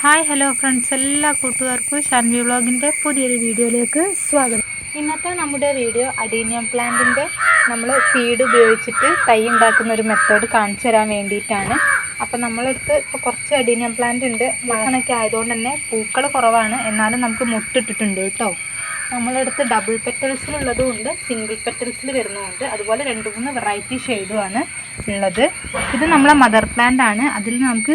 Hi hello friends എല്ലാ കൂട്ടുകാർക്കും ഷാൻവി വ്ളോഗിന്റെ പുതിയൊരു വീഡിയോയിലേക്ക് സ്വാഗതം. ഇന്നത്തെ നമ്മുടെ വീഡിയോ അഡീനിയം പ്ലാന്റിന്റെ നമ്മൾ സീഡ് ഉപയോഗിച്ചിട്ട് തൈ ഉണ്ടാക്കുന്ന ഒരു മെത്തേഡ് കാണിച്ചു തരാൻ വേണ്ടിയിട്ടാണ്. അപ്പം നമ്മളടുത്ത് ഇപ്പോൾ കുറച്ച് അഡീനിയം പ്ലാന്റ് ഉണ്ട്. മഴക്കണൊക്കെ ആയതുകൊണ്ട് തന്നെ പൂക്കൾ കുറവാണ്. എന്നാലും നമുക്ക് മുട്ടിട്ടിട്ടുണ്ട് കേട്ടോ. നമ്മളടുത്ത് ഡബിൾ പെറ്റൽസിലുള്ളതും ഉണ്ട് സിംഗിൾ പെറ്റൽസിൽ വരുന്നതുണ്ട് അതുപോലെ രണ്ട് മൂന്ന് വെറൈറ്റി ഷെയ്ഡുമാണ് ഉള്ളത്. ഇത് നമ്മളെ മദർ പ്ലാന്റ് ആണ്. അതിൽ നമുക്ക്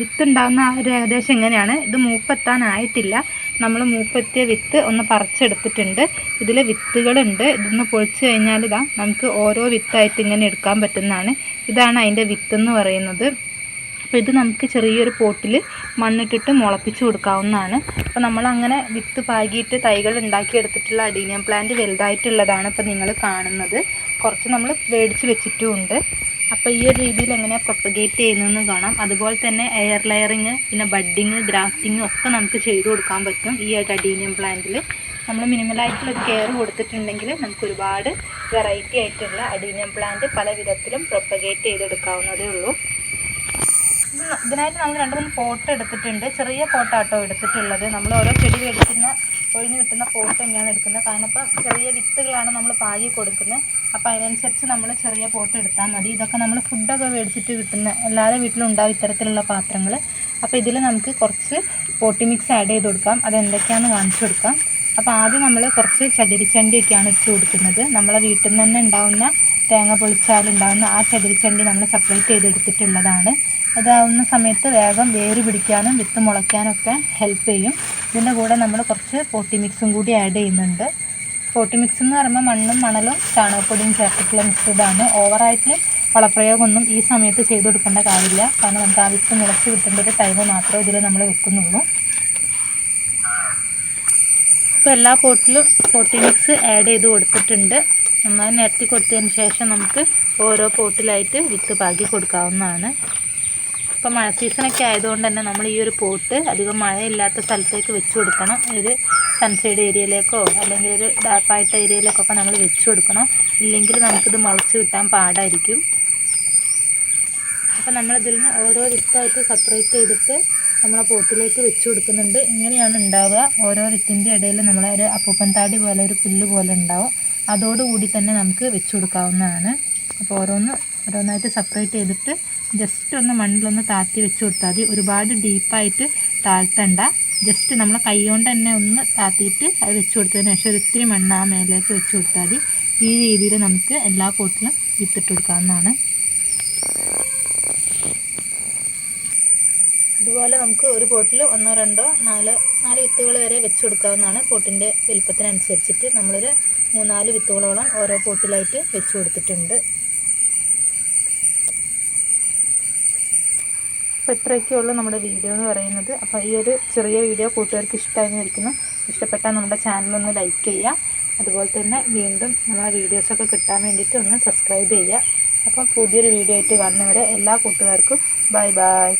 വിത്ത് ഉണ്ടാകുന്ന ഒരു ഏകദേശം എങ്ങനെയാണ്? ഇത് മൂപ്പെത്താനായിട്ടില്ല നമ്മൾ മൂപ്പെത്തിയ വിത്ത് ഒന്ന് പറിച്ചെടുത്തിട്ടുണ്ട്. ഇതിൽ വിത്തുകളുണ്ട്. ഇതൊന്ന് പൊളിച്ച് കഴിഞ്ഞാൽ ഇതാ നമുക്ക് ഓരോ വിത്തായിട്ട് ഇങ്ങനെ എടുക്കാൻ പറ്റുന്നതാണ്. ഇതാണ് അതിന്റെ വിത്ത് എന്ന് പറയുന്നത്. അപ്പോൾ ഇത് നമുക്ക് ചെറിയൊരു പോട്ടിൽ മണ്ണിട്ടിട്ട് മുളപ്പിച്ച് കൊടുക്കാവുന്നതാണ്. അപ്പോൾ നമ്മൾ അങ്ങനെ വിത്ത് പാകിയിട്ട് തൈകൾ ഉണ്ടാക്കിയെടുത്തിട്ടുള്ള അഡീനിയം പ്ലാന്റ് വലുതായിട്ടുള്ളതാണ് ഇപ്പോൾ നിങ്ങൾ കാണുന്നത്. കുറച്ച് നമ്മൾ മേടിച്ച് വെച്ചിട്ടുമുണ്ട്. അപ്പോൾ ഈ ഒരു രീതിയിൽ എങ്ങനെയാണ് പ്രൊപ്പഗേറ്റ് ചെയ്യുന്നതെന്ന് കാണാം. അതുപോലെ തന്നെ എയർ ലെയറിങ് പിന്നെ ബഡ്ഡിങ് ഗ്രാഫ്റ്റിങ് ഒക്കെ നമുക്ക് ചെയ്ത് കൊടുക്കാൻ പറ്റും ഈ ഒരു അഡീനിയം പ്ലാന്റിൽ നമ്മൾ മിനിമലായിട്ടുള്ള ഒരു കെയർ കൊടുത്തിട്ടുണ്ടെങ്കിൽ നമുക്ക് ഒരുപാട് വെറൈറ്റി ആയിട്ടുള്ള അഡീനിയം പ്ലാന്റ് പല വിധത്തിലും പ്രൊപ്പഗേറ്റ് ചെയ്തെടുക്കാവുന്നതേ ഉള്ളൂ. ഇതിനായിട്ട് നമ്മൾ രണ്ട് മൂന്ന് പോട്ട് എടുത്തിട്ടുണ്ട്. ചെറിയ പോട്ടാട്ടോ എടുത്തിട്ടുള്ളത്. നമ്മൾ ഓരോ ചെടി മേടിക്കുന്ന ഒഴിഞ്ഞ് കിട്ടുന്ന പോട്ട് തന്നെയാണ് എടുക്കുന്നത്. കാരണം ഇപ്പം ചെറിയ വിത്തുകളാണ് നമ്മൾ പാകി കൊടുക്കുന്നത്. അപ്പോൾ അതിനനുസരിച്ച് നമ്മൾ ചെറിയ പോട്ട് എടുത്താൽ മതി. ഇതൊക്കെ നമ്മൾ ഫുഡൊക്കെ മേടിച്ചിട്ട് കിട്ടുന്ന എല്ലാവരുടെ വീട്ടിലും ഉണ്ടാവും ഇത്തരത്തിലുള്ള പാത്രങ്ങൾ. അപ്പോൾ ഇതിൽ നമുക്ക് കുറച്ച് പോട്ടി മിക്സ് ആഡ് ചെയ്ത് കൊടുക്കാം. അതെന്തൊക്കെയാണെന്ന് കാണിച്ചു കൊടുക്കാം. അപ്പോൾ ആദ്യം നമ്മൾ കുറച്ച് ചകിരിച്ചണ്ടിയൊക്കെയാണ് ഇട്ട് കൊടുക്കുന്നത്. നമ്മളെ വീട്ടിൽ നിന്ന് തന്നെ ഉണ്ടാവുന്ന തേങ്ങ പൊളിച്ചാലുണ്ടാവുന്ന ആ ചകിരിച്ചണ്ടി നമ്മൾ സെപ്പറേറ്റ് ചെയ്തെടുത്തിട്ടുള്ളതാണ് അതാവുന്ന സമയത്ത് വേഗം വേര് പിടിക്കാനും വിത്ത് മുളയ്ക്കാനൊക്കെ ഹെൽപ്പ് ചെയ്യും. ഇതിന്റെ കൂടെ നമ്മൾ കുറച്ച് പോട്ടി മിക്സും കൂടി ആഡ് ചെയ്യുന്നുണ്ട്. പോട്ടി മിക്സ് എന്ന് പറയുമ്പോൾ മണ്ണും മണലും ചാണകപ്പൊടിയും ചേർത്തിട്ടുള്ള മിശ്രിതമാണ് ഓവറായിട്ട് വളപ്രയോഗമൊന്നും ഈ സമയത്ത് ചെയ്ത് കൊടുക്കേണ്ട കാര്യമില്ല. കാരണം നമുക്ക് ആ വിത്ത് മുളച്ച് കിട്ടേണ്ട ഒരു ടൈം മാത്രമേ ഇതിൽ നമ്മൾ വെക്കുന്നുള്ളൂ. ഇപ്പോൾ എല്ലാ പോട്ടിലും പോട്ടി മിക്സ് ആഡ് ചെയ്ത് കൊടുത്തിട്ടുണ്ട്. നന്നായി നിരത്തി കൊടുത്തതിന് ശേഷം നമുക്ക് ഓരോ പോട്ടിലായിട്ട് വിത്ത് പാകി കൊടുക്കാവുന്നതാണ്. ഇപ്പോൾ മഴ സീസണൊക്കെ ആയതുകൊണ്ട് തന്നെ നമ്മൾ ഈ ഒരു പോട്ട് അധികം മഴയില്ലാത്ത സ്ഥലത്തേക്ക് വെച്ച് കൊടുക്കണം. ഒരു സൺസൈഡ് ഏരിയയിലേക്കോ അല്ലെങ്കിൽ ഒരു ഡാർപ്പായിട്ട ഏരിയയിലേക്കൊക്കെ നമ്മൾ വെച്ച് കൊടുക്കണം. ഇല്ലെങ്കിൽ നമുക്കിത് മുളച്ച് കിട്ടാൻ പാടായിരിക്കും. അപ്പം നമ്മളിതിൽ നിന്ന് ഓരോ വിത്തായിട്ട് സെപ്പറേറ്റ് ചെയ്തിട്ട് നമ്മളെ പോട്ടിലേക്ക് വെച്ച് കൊടുക്കുന്നുണ്ട്. ഇങ്ങനെയാണ് ഉണ്ടാവുക. ഓരോ വിത്തിന്റെ ഇടയിൽ നമ്മളെ ഒരു അപ്പൂപ്പൻ താടി പോലെ ഒരു പുല്ല് പോലെ ഉണ്ടാവും. അതോടുകൂടി തന്നെ നമുക്ക് വെച്ച് കൊടുക്കാവുന്നതാണ്. അപ്പോൾ ഓരോന്ന് ഓരോന്നായിട്ട് സെപ്പറേറ്റ് ചെയ്തിട്ട് ജസ്റ്റ് ഒന്ന് മണ്ണിലൊന്ന് താത്തി വെച്ച് കൊടുത്താൽ മതി. ഒരുപാട് ഡീപ്പായിട്ട് താഴ്ത്തണ്ട. ജസ്റ്റ് നമ്മൾ കൈ കൊണ്ട് തന്നെ ഒന്ന് താത്തിയിട്ട് അത് വെച്ച് കൊടുത്തതിന് ശേഷം ഒരിത്തിരി മണ്ണ് ആ മേലേക്ക് വെച്ച് കൊടുത്താൽ മതി. ഈ രീതിയിൽ നമുക്ക് എല്ലാ പോട്ടിലും വിത്തിട്ട് കൊടുക്കാവുന്നതാണ്. അതുപോലെ നമുക്ക് ഒരു പോട്ടിൽ ഒന്നോ രണ്ടോ നാലോ നാല് വിത്തുകൾ വരെ വെച്ച് കൊടുക്കാവുന്നതാണ് പോട്ടിന്റെ വലുപ്പത്തിനനുസരിച്ചിട്ട്. നമ്മളൊരു മൂന്നാൽ വിത്തുകളോളം ഓരോ പോട്ടിലായിട്ട് വെച്ച് കൊടുത്തിട്ടുണ്ട്. അപ്പോൾ ഇത്രയൊക്കെ ഉള്ളൂ നമ്മുടെ വീഡിയോ എന്ന് പറയുന്നത്. അപ്പോൾ ഈ ഒരു ചെറിയ വീഡിയോ കൂട്ടുകാർക്ക് ഇഷ്ടമായിരുന്നു ഇരിക്കുന്നു ഇഷ്ടപ്പെട്ടാൽ നമ്മുടെ ചാനലൊന്ന് ലൈക്ക് ചെയ്യുക. അതുപോലെ തന്നെ വീണ്ടും നമ്മളെ വീഡിയോസൊക്കെ കിട്ടാൻ വേണ്ടിയിട്ട് ഒന്ന് സബ്സ്ക്രൈബ് ചെയ്യുക. അപ്പം പുതിയൊരു വീഡിയോ ആയിട്ട് കാണുന്നവരെ എല്ലാ കൂട്ടുകാർക്കും ബൈ ബൈ